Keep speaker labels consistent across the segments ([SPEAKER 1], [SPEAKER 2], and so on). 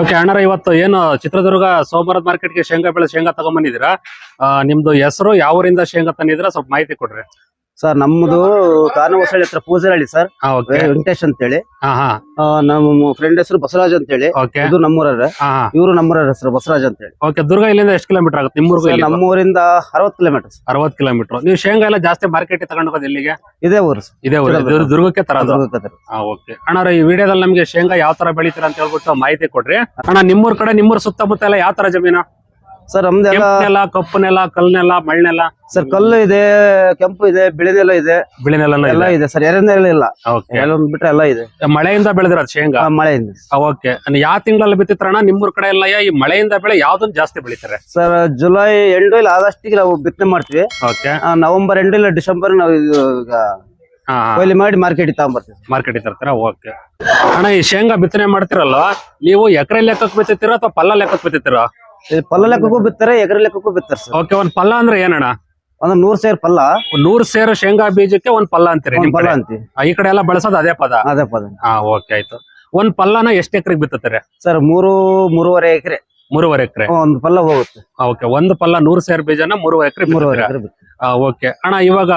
[SPEAKER 1] Okay ಅಣ್ಣರ, ಇವತ್ತು ಏನು ಚಿತ್ರದುರ್ಗ ಸೋಮವಾರದ ಮಾರ್ಕೆಟ್ಗೆ ಶೇಂಗಾ ಬೆಳೆ ಶೇಂಗಾ ತಗೊಂಬಂದಿದ್ದೀರಾ ನಿಮ್ದು ಹೆಸರು, ಯಾವ ಊರಿಂದ ಶೇಂಗಾ ತಂದಿದ್ದೀರಾ? ಸ್ವಲ್ಪ ಮಾಹಿತಿ ಕೊಡ್ರಿ.
[SPEAKER 2] ಸರ್ ನಮ್ಮದು ಕಾನವಸಳ್ಳಿ ಹತ್ರ ಪೂಜಾರಳ್ಳಿ ಸರ್. ವೆಂಕಟೇಶ್
[SPEAKER 1] ಅಂತ
[SPEAKER 2] ಹೇಳಿ ನಮ್ಮ ಫ್ರೆಂಡ್ ಹೆಸರು ಬಸವರಾಜ್ ಅಂತ
[SPEAKER 1] ಹೇಳಿ
[SPEAKER 2] ಇದು ನಮ್ಮೂರ ಇವರು ನಮ್ಮೂರ ಹೆಸರು ಬಸವರಾಜ್ ಅಂತೇಳಿ.
[SPEAKER 1] ಓಕೆ ದುರ್ಗ ಇಲ್ಲಿಂದ ಎಷ್ಟು ಕಿಲೋಮೀಟರ್ ಆಗುತ್ತೆ? ನಿಮ್ಮೂರ್ಗು
[SPEAKER 2] ಸರ್, ನಮ್ಮೂರಿಂದ ಅರವತ್ ಕಿಲೋಮೀಟರ್
[SPEAKER 1] ಅರವತ್ತು ಕಿಲೋಮೀಟರ್ ನೀವು ಶೇಂಗಾ ಎಲ್ಲ ಜಾಸ್ತಿ ಮಾರ್ಕೆಟ್ ತಗೊಂಡು ಇಲ್ಲಿಗೆ
[SPEAKER 2] ಇದೇ ಊರು.
[SPEAKER 1] ಇದೇ ಊರು. ದುರ್ಗಕ್ಕೆ
[SPEAKER 2] ಹತ್ರ.
[SPEAKER 1] ಓಕೆ ಅಣ್ಣ ಈ ವಿಡಿಯೋದಲ್ಲಿ ನಮಗೆ ಶೇಂಗಾ ಯಾವ ತರ ಬೆಳಿತೀರಾ ಅಂತ ಹೇಳ್ಬಿಟ್ಟು ಮಾಹಿತಿ ಕೊಡ್ರಿ. ಅಣ್ಣ ನಿಮ್ಮೂರ್ ಕಡೆ ನಿಮ್ಮೂರ್ ಸುತ್ತಮುತ್ತ ಎಲ್ಲ ಯಾವ ತರ ಜಮೀನು?
[SPEAKER 2] ಸರ್ ನಮ್ದೆಲ್ಲ
[SPEAKER 1] ನೆಲ ಕಪ್ಪು ನೆಲ ಕಲ್ ನೆಲ ಮಣ್ಣೆಲ್ಲ
[SPEAKER 2] ಸರ್ ಕಲ್ಲು ಇದೆ ಕೆಂಪು ಇದೆ ಬಿಳಿ ನೆಲ ಇದೆ.
[SPEAKER 1] ಬಿಳಿ ನೆಲ
[SPEAKER 2] ಎಲ್ಲ ಇದೆ. ಸರ್ ಎರೆನೆಲ್ಲ ಇಲ್ಲ.
[SPEAKER 1] ಓಕೆ
[SPEAKER 2] ಎಲ್ಲ ಬಿಟ್ರೆ ಎಲ್ಲ ಇದೆ.
[SPEAKER 1] ಮಳೆಯಿಂದ ಬೆಳೆದಿರೋದು ಶೇಂಗಾ?
[SPEAKER 2] ಮಳೆಯಿಂದ.
[SPEAKER 1] ಓಕೆ ಯಾವ ತಿಂಗಳಲ್ಲಿ ಬಿತ್ತಿತ್ರಣ್ಣ ನಿಮ್ಮೂರ್ ಕಡೆ ಎಲ್ಲ ಈ ಮಳೆಯಿಂದ ಬೆಳೆ ಯಾವ್ದು ಜಾಸ್ತಿ ಬೆಳಿತಾರೆ?
[SPEAKER 2] ಸರ್ ಜುಲೈ ಎಂಡು ಇಲ್ಲ ಆಗಸ್ಟಿಗೆ ನಾವು ಬಿತ್ತನೆ ಮಾಡ್ತೀವಿ.
[SPEAKER 1] ಓಕೆ
[SPEAKER 2] ನವೆಂಬರ್ ಎಂಡು ಇಲ್ಲ ಡಿಸೆಂಬರ್ ನಾವು ಇದು ಈಗ ಕೊಯ್ಲಿ ಮಾಡಿ ಮಾರ್ಕೆಟ್ ತಗೊಂಡ್ಬರ್ತೀವಿ
[SPEAKER 1] ಮಾರ್ಕೆಟ್ ತರ್ತೀರಾ? ಓಕೆ ಅಣ್ಣ ಈ ಶೇಂಗಾ ಬಿತ್ತನೆ ಮಾಡ್ತಿರಲ್ಲ ನೀವು ಎಕರೆ ಲೆಕ್ಕಕ್ಕೆ ಬಿತ್ತಿರ ಅಥವಾ ಪಲ್ಲ ಲೆಕ್ಕಕ್ಕೆ ಬಿತ್ತಿದ್ದೀರಾ
[SPEAKER 2] ಇದು ಪಲ್ಲ ಲೆಕ್ಕಕ್ಕೂ ಬಿತ್ತಾರೆ ಎಕರೆ ಲೆಕ್ಕಕ್ಕೂ ಬಿತ್ತಾರೆ ಸರ್.
[SPEAKER 1] ಓಕೆ ಒಂದ್ ಪಲ್ಲ ಅಂದ್ರೆ ಏನಣ್ಣ?
[SPEAKER 2] ಒಂದ್ ನೂರ್ ಸೇರ್ ಪಲ್ಲ.
[SPEAKER 1] ನೂರ್ ಸೇರು ಶೇಂಗಾ ಬೀಜಕ್ಕೆ ಒಂದ್ ಪಲ್ಲ ಅಂತೀರಿ
[SPEAKER 2] ಒಂದ್
[SPEAKER 1] ನಿಮ್
[SPEAKER 2] ಪಲ್ಲ
[SPEAKER 1] ಕಡೆ?
[SPEAKER 2] ಅಂತೀವಿ.
[SPEAKER 1] ಆ, ಈ ಕಡೆ ಎಲ್ಲ ಬಳಸೋದು ಅದೇ ಪದ?
[SPEAKER 2] ಅದೇ ಪದ.
[SPEAKER 1] ಹಾ ಓಕೆ ಆಯ್ತು. ಒಂದ್ ಪಲ್ಲನ ಎಷ್ಟ್ ಎಕರೆಗೆ ಬಿತ್ತಾರೆ
[SPEAKER 2] ಸರ್ ಮೂರು ಮೂರುವರೆ ಎಕರೆ.
[SPEAKER 1] ಮೂರುವರೆ ಎಕರೆ.
[SPEAKER 2] ಒಂದ್ ಪಲ್ಲ ಹೋಗುತ್ತೆ.
[SPEAKER 1] ಓಕೆ ಒಂದು ಪಲ್ಲ ನೂರ್ ಸೇರ್ ಬೀಜನ ಮೂರುವರೆ ಎಕರೆ
[SPEAKER 2] ಮೂರುವರೆ
[SPEAKER 1] ಬಿತ್ತುತ್ತೀರಾ
[SPEAKER 2] ಎಕರೆ ಬಿತ್ತು
[SPEAKER 1] ಓಕೆ ಅಣ್ಣ ಇವಾಗ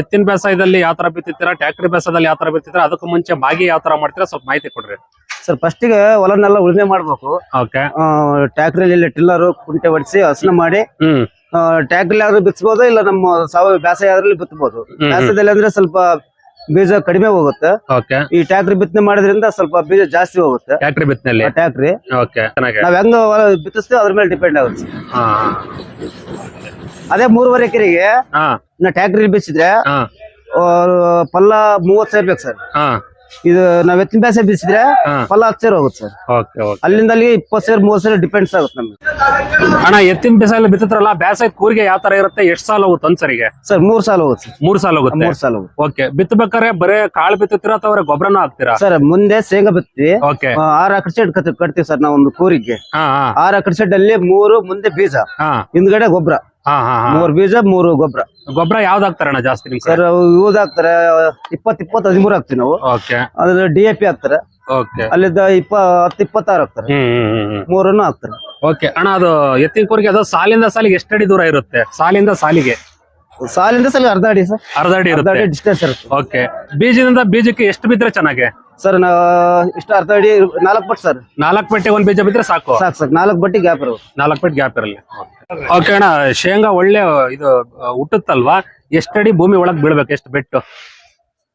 [SPEAKER 1] ಎತ್ತಿನ ಬೇಸಾಯದಲ್ಲಿ ಯಾವ ತರ ಬಿತ್ತಿದ್ದೀರಾ ಟ್ಯಾಕ್ಟ್ರಿ ಬೇಸಾಯದಲ್ಲಿ ಯಾವ ತರ ಬಿತ್ತಿದ್ದೀರಾ ಅದಕ್ಕೂ ಮುಂಚೆ ಬಾಗಿ ಯಾವ ತರ ಮಾಡ್ತೀರಾ ಸ್ವಲ್ಪ ಮಾಹಿತಿ ಕೊಡ್ರಿ.
[SPEAKER 2] ಸರ್ ಫಸ್ಟಿಗೆ ಹೊಲನೆಲ್ಲ ಉಳುಮೆ ಮಾಡ್ಬೇಕು.
[SPEAKER 1] ಓಕೆ
[SPEAKER 2] ಇಲ್ಲಿ ಟಿಲ್ಲರ್ ಕುಂಟೆ ಹೊಡಿಸಿ ಹಸನ ಮಾಡಿ
[SPEAKER 1] ಹ್ಮ್.
[SPEAKER 2] ಟ್ಯಾಕ್ಟ್ರಿ ಆದ್ರೂ ಬಿತ್ತಬಹುದು ಇಲ್ಲ ನಮ್ಮ ಸಾವಯವ ಬೇಸಾಯ ಆದ್ರಲ್ಲಿ ಬಿತ್ತಬಹುದು. ಬೇಸಾಯದಲ್ಲಿ ಅಂದ್ರೆ ಸ್ವಲ್ಪ ಬೀಜ ಕಡಿಮೆ ಹೋಗುತ್ತೆ. ಈ ಟ್ಯಾಕ್ಟ್ರಿ ಬಿತ್ತನೆ ಮಾಡೋದ್ರಿಂದ ಸ್ವಲ್ಪ ಬೀಜ ಜಾಸ್ತಿ ಹೋಗುತ್ತೆ.
[SPEAKER 1] ಟ್ಯಾಕ್ಟರ್ ಬಿತ್ತನೆ
[SPEAKER 2] ಟ್ಯಾಕ್ಟ್ರಿ ನಾವ್ ಹೆಂಗ ಬಿತ್ತಿಸ್ತೀವಿ ಅದ್ರ ಮೇಲೆ ಡಿಪೆಂಡ್ ಆಗುತ್ತೆ ಅದೇ ಮೂರುವರೆ ಎಕರೆಗೆ ನಾ ಟ್ಯಾಕ್ಟ್ರಿ ಬಿತ್ತಿದ್ರೆ ಆ, ಪಲ್ಲ ಮೂವತ್ ಸಾವಿರ ಬೇಕು ಸರ್. ಇದು ನಾವ್ ಎತ್ತಿನ ಬ್ಯಾಸೆ ಬಿತ್ತಿದ್ರೆ ಫಲ ಹತ್ತು ಸೇರ್ ಹೋಗುತ್ತೆ ಸರ್.
[SPEAKER 1] Okay okay.
[SPEAKER 2] ಅಲ್ಲಿಂದ ಅಲ್ಲಿ ಇಪ್ಪತ್ತು ಸೇರ್ ಮೂವತ್ ಸೇರ್ ಡಿಪೆಂಡ್ಸ್ ಆಗುತ್ತೆ ನಮ್ಗೆ.
[SPEAKER 1] ಅಣ್ಣ ಎತ್ತಿನ ಬೇಸಾಯಲ್ಲಿ ಬಿತ್ತತ್ರಲ್ಲ ಬೇಸಾಯ ಕೂರಿಗೆ ಯಾವ ತರ ಇರುತ್ತೆ? ಎಷ್ಟ್ ಸಾಲ ಹೋಗುತ್ತೆ ಒಂದ್ಸರಿಗೆ
[SPEAKER 2] ಸರ್ ಮೂರ್ ಸಾಲ ಹೋಗುತ್ತೆ ಸರ್.
[SPEAKER 1] ಮೂರ್ ಸಾಲ ಹೋಗುತ್ತೆ?
[SPEAKER 2] ಮೂರ್ ಸಾಲ ಹೋಗುತ್ತೆ.
[SPEAKER 1] ಓಕೆ. ಬಿತ್ತಬೇಕಾದ್ರೆ ಬರೇ ಕಾಳು ಬಿತ್ತುತ್ತೀರಾ ಅಥವಾ ಗೊಬ್ಬರನ ಹಾಕ್ತೀರಾ?
[SPEAKER 2] ಸರ್ ಮುಂದೆ ಶೇಂಗಾ ಬಿತ್ತೀವಿ.
[SPEAKER 1] ಓಕೆ.
[SPEAKER 2] ಆ, ಆರ್ ಅಕಡೆ ಕಟ್ತೀವಿ ಸರ್ ನಾವೊಂದು ಒಂದು ಕೂರಿಗೆ.
[SPEAKER 1] ಹಾ ಹಾ.
[SPEAKER 2] ಆರ್ ಅಕಡೆ ಸೆಡ್ ಅಲ್ಲಿ ಮೂರು ಮುಂದೆ ಬೀಜ.
[SPEAKER 1] ಹಾ.
[SPEAKER 2] ಹಿಂದ್ಗಡೆ ಗೊಬ್ಬರ ಮೂರ್ ಬೀಜ ಮೂರು ಗೊಬ್ಬರ.
[SPEAKER 1] ಗೊಬ್ಬರ ಯಾವ್ದು ಹಾಕ್ತಾರಣ್ಣ ಜಾಸ್ತಿ
[SPEAKER 2] ಸರ್ ಯೂಸ್ ಹಾಕ್ತಾರೆ ಇಪ್ಪತ್ ಇಪ್ಪತ್ ಹದಿಮೂರು ಹಾಕ್ತೀವಿ ನಾವು.
[SPEAKER 1] ಓಕೆ.
[SPEAKER 2] ಅದ್ರ ಡಿ ಎ ಪಿ ಹಾಕ್ತಾರೆ.
[SPEAKER 1] ಓಕೆ.
[SPEAKER 2] ಅಲ್ಲಿದ್ದ ಇಪ್ಪ ಹತ್ತು ಇಪ್ಪತ್ತಾರು ಹಾಕ್ತಾರೆ. ಮೂರನ್ನು ಹಾಕ್ತಾರೆ.
[SPEAKER 1] ಓಕೆ. ಅಣ್ಣ ಅದು ಎತ್ತಿನ ಕೂರಿಗೆ ಅದು ಸಾಲಿಂದ ಸಾಲಿಗೆ ಎಷ್ಟಡಿ ದೂರ ಇರುತ್ತೆ? ಸಾಲಿಂದ ಸಾಲಿಗೆ?
[SPEAKER 2] ಸಾಲಿಂದ ಸಾಲಿಗೆ ಅರ್ಧ ಅಡಿ ಸರ್.
[SPEAKER 1] ಅರ್ಧ ಅಡಿ
[SPEAKER 2] ಅರ್ಧ ಅಡಿ ಡಿಸ್ಟೆನ್ಸ್ ಇರುತ್ತೆ.
[SPEAKER 1] ಓಕೆ. ಬೀಜದಿಂದ ಬೀಜಕ್ಕೆ ಎಷ್ಟು ಬಿದ್ರೆ ಚೆನ್ನಾಗಿ?
[SPEAKER 2] ಸರ್ ನಾ ಇಷ್ಟ ಅರ್ಧ ಅಡಿ ನಾಲ್ಕು ಬಟ್ ಸರ್.
[SPEAKER 1] ನಾಲ್ಕು ಪೆಟ್ಟಿಗೆ ಒಂದ್ ಬೀಜ ಬಿದ್ರೆ ಸಾಕು.
[SPEAKER 2] ಸಾಕು ಸರ್ ನಾಲ್ಕು ಬಟ್ಟಿ ಗ್ಯಾಪ್ ಇರೋದು.
[SPEAKER 1] ನಾಲ್ಕು ಪಟ್ಟಿ ಗ್ಯಾಪ್ ಇರಲಿ. ಓಕೆ ಅಣ್ಣ ಶೇಂಗಾ ಒಳ್ಳೆ ಇದು ಹುಟ್ಟುತ್ತಲ್ವಾ ಹುಟ್ಟುತ್ತಲ್ವಾ ಎಷ್ಟಡಿ ಭೂಮಿ ಒಳಗ್ ಬೀಳ್ಬೇಕು ಎಷ್ಟು ಬೆಟ್ಟು?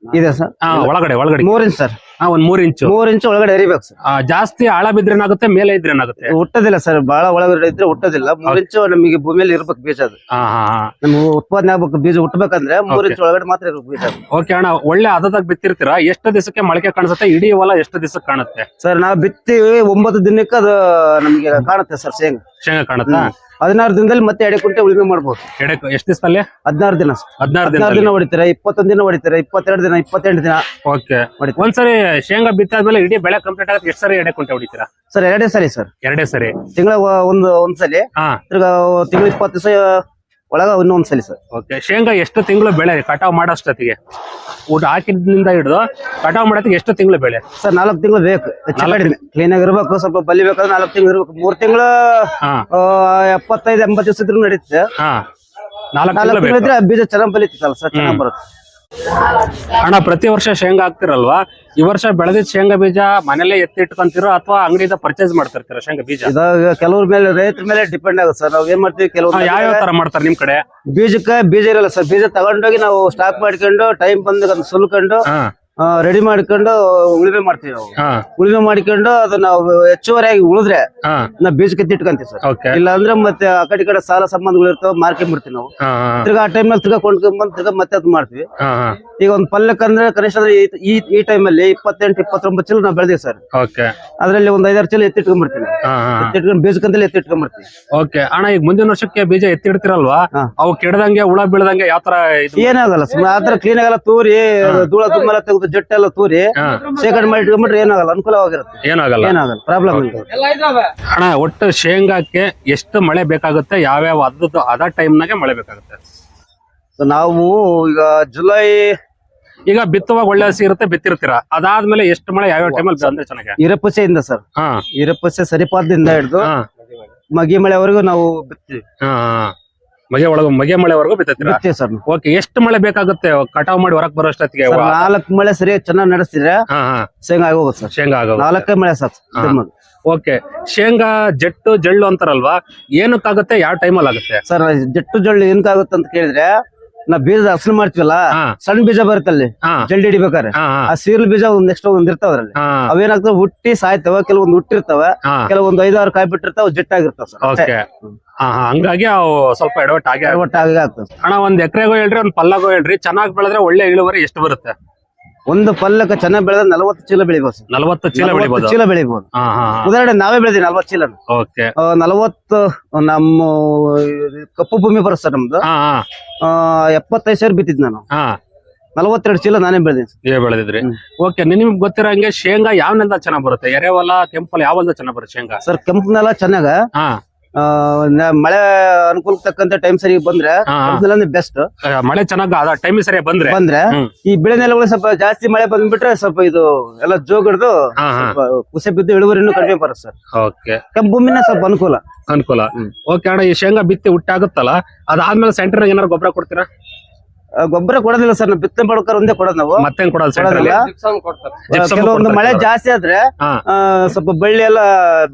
[SPEAKER 2] ಇದೆ ಸರ್?
[SPEAKER 1] ಹಾ ಒಳಗಡೆ ಒಳಗಡೆ.
[SPEAKER 2] ಮೂರ್ ಇಂಚ್ ಸರ್.
[SPEAKER 1] ಹಾ ಒಂದ್ ಮೂರ್ ಇಂಚು.
[SPEAKER 2] ಮೂರ್ ಇಂಚ್ ಒಳಗಡೆ ಎರಿಬೇಕು ಸರ್.
[SPEAKER 1] ಆ, ಜಾಸ್ತಿ ಆಳ ಬಿದ್ರೆ ಏನಾಗುತ್ತೆ ಮೇಲೆ ಇದ್ರೆ ಏನಾಗುತ್ತೆ?
[SPEAKER 2] ಹುಟ್ಟೋದಿಲ್ಲ ಸರ್. ಬಹಳ ಒಳಗಡೆ ಇದ್ರೆ ಹುಟ್ಟೋದಿಲ್ಲ. ಮೂರ್ ಇಂಚು ನಮಗೆ ಭೂಮಿಯಲ್ಲಿ ಇರ್ಬೇಕು ಬೀಜ ಅದು.
[SPEAKER 1] ಹಾ ಹಾ ಹಾ.
[SPEAKER 2] ನಮ್ಗೆ ಉತ್ಪಾದನೆ ಆಗ್ಬೇಕು ಬೀಜ ಹುಟ್ಟಬೇಕಂದ್ರೆ ಮೂರ್ ಇಂಚ್ ಒಳಗಡೆ ಮಾತ್ರ ಇರ್ಬೇಕು ಬೀಜ ಅದು.
[SPEAKER 1] ಓಕೆ ಅಣ್ಣ ಒಳ್ಳೆ ಹದದಾಗ ಬಿತ್ತಿರ್ತೀರಾ? ಎಷ್ಟು ದಿವಸಕ್ಕೆ ಮೊಳಕೆ ಕಾಣಿಸುತ್ತೆ? ಇಡೀ ಹೊಲ ಎಷ್ಟು ದಿವಸಕ್ಕೆ ಕಾಣುತ್ತೆ?
[SPEAKER 2] ಸರ್ ನಾವು ಬಿತ್ತಿ ಒಂಬತ್ತು ದಿನಕ್ಕೆ ಅದು ನಮಗೆ ಕಾಣುತ್ತೆ ಸರ್ ಶೇಂಗಾ.
[SPEAKER 1] ಶೇಂಗಾ ಕಾಣುತ್ತಾ?
[SPEAKER 2] ಹದಿನಾರು ದಿನದಲ್ಲಿ ಮತ್ತೆ ಎಡೆ ಕುಂಟೆ ಉಳುಮೆ ಮಾಡಬಹುದು
[SPEAKER 1] ಎಡೆ ಎಷ್ಟು ದಿವಸದಲ್ಲಿ
[SPEAKER 2] ಹದಿನಾರು ದಿನ.
[SPEAKER 1] ಹದಿನಾರು
[SPEAKER 2] ಹದಿನಾರು
[SPEAKER 1] ದಿನ
[SPEAKER 2] ದಿನ ಹೊಡಿತಾರೆ? ಇಪ್ಪತ್ತೊಂದು ದಿನ ಹೊಡಿತಾರೆ? ಇಪ್ಪತ್ತೆರಡು ದಿನ ಇಪ್ಪತ್ತೆಂಟು ದಿನ
[SPEAKER 1] ಓಕೆ. ಒಂದ್ಸರಿ ಶೇಂಗಾ ಬಿತ್ತಾದ್ಮೇಲೆ ಇಡೀ ಬೆಳೆ ಕಂಪ್ಲೀಟ್ ಆಗುತ್ತೆ. ಎಷ್ಟು ಸರಿ ಎಡೆ ಕುಂಟೆ ಹೊಡಿತೀರಾ?
[SPEAKER 2] ಸರ್ ಎರಡೇ ಸರಿ ಸರ್.
[SPEAKER 1] ಎರಡೇ ಸರಿ.
[SPEAKER 2] ತಿಂಗಳ ಒಂದು ಒಂದ್ಸಲಿ.
[SPEAKER 1] ಹಾ.
[SPEAKER 2] ತಿರ್ಗಾ ತಿಂಗಳ ಇಪ್ಪತ್ತು ದಿವಸ ಒಳಗ ಇನ್ನೊಂದ್ ಸಲ ಸರ್.
[SPEAKER 1] ಓಕೆ ಶೇಂಗಾ ಎಷ್ಟು ತಿಂಗಳು ಬೆಳೆ? ಕಟಾವ್ ಮಾಡೋಷ್ಟೊತ್ತಿಗೆ. ಊಟ ಹಾಕಿದ್ರಿಂದ ಹಿಡಿದು ಕಟಾವ್ ಮಾಡೋದಕ್ಕೆ ಎಷ್ಟು ತಿಂಗಳು ಬೆಳೆ?
[SPEAKER 2] ಸರ್ ನಾಲ್ಕು ತಿಂಗಳು ಬೇಕು. ಕ್ಲೀನ್ ಆಗಿರ್ಬೇಕು ಸ್ವಲ್ಪ ಬಲಿಬೇಕಾದ್ರೆ ನಾಲ್ಕು ತಿಂಗಳು ಇರ್ಬೇಕು. ಮೂರ್ ತಿಂಗಳು ಎಪ್ಪತ್ತೈದು ಎಂಬತ್ತು ದಿವಸ ಇದ್ರೂ
[SPEAKER 1] ನಡೀತದೆ ನಾಲ್ಕು ತಿಂಗಳು
[SPEAKER 2] ಬೀಜ ಚೆನ್ನಾಗಿ ಬಲಿತಲ್ಲ ಸರ್ ಚೆನ್ನಾಗಿ ಬರುತ್ತೆ.
[SPEAKER 1] ಅಣ್ಣ ಪ್ರತಿ ವರ್ಷ ಶೇಂಗಾ ಹಾಕ್ತಿರಲ್ವಾ? ಈ ವರ್ಷ ಬೆಳೆದಿದ್ದ ಶೇಂಗಾ ಬೀಜ ಮನೇಲೆ ಎತ್ತಿಟ್ಕೊಂತಿರೋ ಅಥವಾ ಅಂಗಡಿಯಿಂದ ಪರ್ಚೇಸ್ ಮಾಡ್ತಿರ್ತೀರ ಶೇಂಗಾ ಬೀಜ?
[SPEAKER 2] ಇದಾಗ ಕೆಲವ್ರ ಮೇಲೆ ರೈತರ ಮೇಲೆ ಡಿಪೆಂಡ್ ಆಗುತ್ತೆ ಸರ್. ನಾವ್ ಏನ್ ಮಾಡ್ತೀವಿ ಕೆಲವ್ರು
[SPEAKER 1] ಯಾವ ಯಾವ ತರ ಮಾಡ್ತಾರೆ ನಿಮ್ ಕಡೆ?
[SPEAKER 2] ಬೀಜಕ್ಕೆ ಬೀಜ ಇರಲ್ಲ ಸರ್. ಬೀಜ ತಗೊಂಡೋಗಿ ನಾವು ಸ್ಟಾಕ್ ಮಾಡ್ಕೊಂಡು ಟೈಮ್ ಬಂದಾಗ ಸುಲ್ಕೊಂಡು ರೆಡಿ ಮಾಡ್ಕೊಂಡು ಉಳುಮೆ ಮಾಡ್ತೀವಿ ನಾವು.
[SPEAKER 1] ಹಾ.
[SPEAKER 2] ಉಳುಮೆ ಮಾಡ್ಕೊಂಡು ಅದನ್ನ ಹೆಚ್ಚುವರಿಯಾಗಿ ಉಳಿದ್ರೆ
[SPEAKER 1] ಹಾ.
[SPEAKER 2] ನಾವು ಬೀಜಕ್ಕೆ ಇಟ್ಕೊಂತೀವಿ ಸರ್.
[SPEAKER 1] ಓಕೆ
[SPEAKER 2] ಇಲ್ಲ ಅಂದ್ರೆ ಮತ್ತೆ ಆ ಕಡೆ ಈ ಕಡೆ ಸಾಲ ಸಂಬಂಧಗಳು ಇರ್ತಾವ ಮಾರ್ಕೆಟ್ ಬಿಡ್ತೀವಿ ನಾವು.
[SPEAKER 1] ಹಾ ಹಾ.
[SPEAKER 2] ತಿರ್ಗಾ ಆ ಟೈಮ್ನಲ್ಲಿ ತಿರ್ಗಾ ಕೊಂಡ್ಕೊಂಡ್ಬಂದು ತಿರ್ಗಾ ಮತ್ತೆ ಅದು ಮಾಡ್ತೀವಿ.
[SPEAKER 1] ಹಾ ಹಾ.
[SPEAKER 2] ಈಗ ಒಂದ್ ಪಲ್ಯಕ್ಕೆ ಅಂದ್ರೆ ಕನಿಷ್ಠ ಅಂದ್ರೆ ಈ- ಈ ಈ ಟೈಮ್ ಅಲ್ಲಿ ಇಪ್ಪತ್ತೆಂಟು ಇಪ್ಪತ್ತೊಂಬತ್ತು ಚೀಲ ನಾವು ಬೆಳೆದೀವಿ ಸರ್.
[SPEAKER 1] ಓಕೆ
[SPEAKER 2] ಅದ್ರಲ್ಲಿ ಒಂದ್ ಐದಾರು ಚೀಲ ಎತ್ತಿಟ್ಕೊಂಡ್ಬಿಡ್ತೀನಿ
[SPEAKER 1] ಹಾ ಹಾ.
[SPEAKER 2] ಎತ್ತಿಟ್ಕೊಂಡು ಬೀಜಕ್ಕಂತಲೇ ಎತ್ತಿಟ್ಕೊಂಡ್ಬಿಡ್ತೀನಿ
[SPEAKER 1] ಓಕೆ ಅಣ್ಣ ಈಗ ಮುಂದಿನ ವರ್ಷಕ್ಕೆ ಬೀಜ ಎತ್ತಿಡ್ತಿರಲ್ವಾ
[SPEAKER 2] ಹಾ.
[SPEAKER 1] ಅವು ಕೆಡದಂಗೆ ಹುಳ ಬೀಳದಂಗೆ ಯಾವ ತರ ಇದು
[SPEAKER 2] ಏನಾಗಲ್ಲ ಸುಮ್ಮನೆ ಆತರ ಕ್ಲೀನ್ ಆಗಲ್ಲ ತೂರಿ ಧೂಳ ತುಂಬಲ್ಲ ತೆಗೆದು ಜಟ್ಟೆಲ್ಲ ತೂರಿ ಶೇಖರಣೆ ಮಾಡಿ ಇಟ್ಕೊಂಡ್ಬಿಟ್ರೆ ಏನಾಗಲ್ಲ ಅನುಕೂಲವಾಗಿರುತ್ತೆ
[SPEAKER 1] ಏನಾಗಲ್ಲ.
[SPEAKER 2] ಏನಾಗಲ್ಲ ಪ್ರಾಬ್ಲಮ್
[SPEAKER 1] ಅಣ್ಣ ಒಟ್ಟು ಶೇಂಗಾಕ್ಕೆ ಎಷ್ಟು ಮಳೆ ಬೇಕಾಗುತ್ತೆ? ಯಾವ್ಯಾವ ಅದದ್ದು ಅದ ಟೈಮ್ನಾಗೆ ಮಳೆ ಬೇಕಾಗುತ್ತೆ?
[SPEAKER 2] ನಾವು ಈಗ ಜುಲೈ
[SPEAKER 1] ಈಗ ಬಿತ್ತುವಾಗ ಒಳ್ಳೆ ಹಸಿ ಇರುತ್ತೆ ಬಿತ್ತಿರ್ತೀರಾ? ಅದಾದ್ಮೇಲೆ ಎಷ್ಟು ಮಳೆ ಯಾವ್ಯಾವ ಟೈಮಲ್ಲಿ ಬಂದ್ರೆ ಚೆನ್ನಾಗಿ?
[SPEAKER 2] ಇರಪಸೆಯಿಂದ ಸರ್.
[SPEAKER 1] ಹಾ.
[SPEAKER 2] ಇರಪಸೆ ಸರಿಪಾದದಿಂದ ಹಿಡಿದು ಮಗಿ ಮಳೆವರೆಗೂ ನಾವು ಬಿತ್ತೀವಿ.
[SPEAKER 1] ಹಾ. ಮಗೆ ಒಳಗ ಮಗೆ ಮಳೆವರೆಗೂ ಬಿತ್ತತ್ತೀರಾ
[SPEAKER 2] ಬಿತ್ತೀವಿ ಸರ್
[SPEAKER 1] ಓಕೆ ಎಷ್ಟು ಮಳೆ ಬೇಕಾಗುತ್ತೆ? ಕಟಾವ್ ಮಾಡಿ ಹೊರಕ್ ಬರೋ ಅಷ್ಟೊತ್ತಿಗೆ?
[SPEAKER 2] ಸರ್ ನಾಲ್ಕು ಮಳೆ ಸರಿ ಚೆನ್ನಾಗಿ ನಡೆಸಿದ್ರೆ
[SPEAKER 1] ಹಾ ಹಾ.
[SPEAKER 2] ಶೇಂಗಾ ಆಗೋಗುತ್ತೆ ಸರ್.
[SPEAKER 1] ಶೇಂಗಾ ಆಗೋ
[SPEAKER 2] ನಾಲ್ಕೇ ಮಳೆ ಸರ್
[SPEAKER 1] ಹಾ. ಓಕೆ ಶೇಂಗಾ ಜಟ್ಟು ಜಳ್ಳು ಅಂತಾರಲ್ವಾ? ಏನಕ್ಕಾಗುತ್ತೆ? ಯಾವ ಟೈಮಲ್ಲಿ ಆಗುತ್ತೆ?
[SPEAKER 2] ಸರ್ ಜಟ್ಟು ಜೊಳ್ಳು ಏನಕ್ಕಾಗುತ್ತೆ ಅಂತ ಕೇಳಿದ್ರೆ ನಾ ಬೀಜ ಹಸಲು ಮಾಡ್ತೀವಲ್ಲ
[SPEAKER 1] ಹಾ.
[SPEAKER 2] ಸಣ್ಣ ಬೀಜ ಬರುತ್ತಲ್ಲಿ
[SPEAKER 1] ಹಾ.
[SPEAKER 2] ಜಲ್ದಿ ಹಿಡಿಬೇಕಾರೆ
[SPEAKER 1] ಹಾ ಹಾ.
[SPEAKER 2] ಆ ಸೀರ್ಲ್ ಬೀಜ ಒಂದ್ ನೆಕ್ಸ್ಟ್ ಒಂದ್ ಇರ್ತಾವ ಅದ್ರಲ್ಲಿ.
[SPEAKER 1] ಹಾ.
[SPEAKER 2] ಅವೇನಾಗ್ತವೆ? ಹುಟ್ಟಿ ಸಾಯ್ತವ ಕೆಲವೊಂದು ಹುಟ್ಟಿರ್ತಾವ
[SPEAKER 1] ಹಾ.
[SPEAKER 2] ಕೆಲವೊಂದು ಐದಾರು ಕಾಯಿ ಬಿಟ್ಟಿರ್ತಾವ ಜಟ್ಟಾಗಿರ್ತಾವ ಸರ್
[SPEAKER 1] ಓಕೆ ಹಾ ಹಾ ಹಂಗಾಗಿ ಅವು ಸ್ವಲ್ಪ ಎಡವಟ್ ಆಗಿ
[SPEAKER 2] ಒಟ್ಟಾಗಿ ಆಗ್ತದೆ
[SPEAKER 1] ಅಣ್ಣ ಒಂದ್ ಎಕರೆಗೂ ಹೇಳ್ರಿ ಒಂದ್ ಪಲ್ಲಗೂ ಹೇಳ್ರಿ. ಚೆನ್ನಾಗಿ ಬೆಳೆದ್ರೆ ಒಳ್ಳೆ ಇಳುವರಿ ಎಷ್ಟು ಬರುತ್ತೆ?
[SPEAKER 2] ಒಂದು ಪಲ್ಲಕ್ಕ ಚೆನ್ನಾಗಿ ಬೆಳೆದ್ರೆ ನಲವತ್ತು ಚೀಲ ಬೆಳಿಬೋದು. ಸರ್
[SPEAKER 1] ನಲವತ್ತು ಚೀಲ
[SPEAKER 2] ನಲವತ್ತು
[SPEAKER 1] ಬೆಳಿಬೋದು?
[SPEAKER 2] ಚೀಲ ಬೆಳಿಬೋದು.
[SPEAKER 1] ಹಾ ಹಾ
[SPEAKER 2] ಉದಾಹರಣೆ ನಾವೇ ಬೆಳೆದಿವಿ ನಲ್ವತ್ತು ಚೀಲ
[SPEAKER 1] ಓಕೆ.
[SPEAKER 2] ನಲವತ್ತು ನಮ್ಮ ಇದು ಕಪ್ಪು ಭೂಮಿ ಬರುತ್ತೆ ಸರ್ ನಮ್ದು.
[SPEAKER 1] ಹಾ ಹಾ.
[SPEAKER 2] ಆ, ಎಪ್ಪತ್ತೈದು ಸಾವಿರ ಬಿತ್ತಿದ್ ನಾನು.
[SPEAKER 1] ಹಾ.
[SPEAKER 2] ನಲವತ್ತೆರಡು ಚೀಲ ನಾನೇ ಬೆಳೆದೀನಿ
[SPEAKER 1] ನೀವೇ ಬೆಳೆದಿದ್ರಿ.
[SPEAKER 2] ಹ್ಮ್.
[SPEAKER 1] ಓಕೆ ನಿಮ್ಗೆ ಗೊತ್ತಿರೋ ಹಂಗೆ ಶೇಂಗಾ ಯಾವ ನೆಲದ ಚೆನ್ನಾಗಿ ಬರುತ್ತೆ? ಎರೆಹೊಲ ಕೆಂಪಲ್ ಯಾವ ಚೆನ್ನಾಗಿ ಚೆನ್ನಾಗ್ ಬರುತ್ತೆ ಶೇಂಗಾ?
[SPEAKER 2] ಸರ್ ಕೆಂಪು ನೆಲ ಚೆನ್ನಾಗ
[SPEAKER 1] ಹಾ.
[SPEAKER 2] ಮಳೆ ಅನುಕೂಲಕ್ಕೆ ತಕ್ಕಂತ ಟೈಮ್ ಸರಿ ಬಂದ್ರೆ ಬೆಸ್ಟ್
[SPEAKER 1] ಮಳೆ ಚೆನ್ನಾಗಿ ಅದ ಟೈಮ್ ಸರಿ ಬಂದ್ರೆ.
[SPEAKER 2] ಬಂದ್ರೆ ಈ ಬೆಳೆ ನೆಲಗಳು ಸ್ವಲ್ಪ ಜಾಸ್ತಿ ಮಳೆ ಬಂದ್ಬಿಟ್ರೆ ಸ್ವಲ್ಪ ಇದು ಎಲ್ಲ ಜೋಗಿಡ್ದು ಕುಸೆ ಬಿದ್ದು ಇಳುವರಿನೂ ಕಡಿಮೆ ಬರುತ್ತೆ ಸರ್.
[SPEAKER 1] ಓಕೆ.
[SPEAKER 2] ಭೂಮಿನ ಸ್ವಲ್ಪ ಅನುಕೂಲ.
[SPEAKER 1] ಅನುಕೂಲ ಓಕೆ ಅಣ್ಣ ಈ ಶೇಂಗಾ ಬಿತ್ತಿ ಹುಟ್ಟಾಗುತ್ತಲ್ಲ ಅದಾದ್ಮೇಲೆ ಸೆಂಟರ್ ಏನಾರು ಗೊಬ್ಬರ ಕೊಡ್ತೀರಾ?
[SPEAKER 2] ಗೊಬ್ಬರ ಕೊಡೋದಿಲ್ಲ ಸರ್ ನಾವು ಬಿತ್ತನೆ ಮಾಡ್ಬೇಕಾದ್ರೆ ಒಂದೇ ಕೊಡೋದು ನಾವು.
[SPEAKER 1] ಮತ್ತೆ
[SPEAKER 2] ಕೊಡೋದಿಲ್ಲ.
[SPEAKER 1] Gypsum
[SPEAKER 2] ಕೆಲವೊಂದು
[SPEAKER 1] ಕೊಡ್ತಾರೆ
[SPEAKER 2] ಮಳೆ ಜಾಸ್ತಿ ಆದ್ರೆ
[SPEAKER 1] ಹಾ.
[SPEAKER 2] ಆ, ಸ್ವಲ್ಪ ಬಳ್ಳಿ ಎಲ್ಲ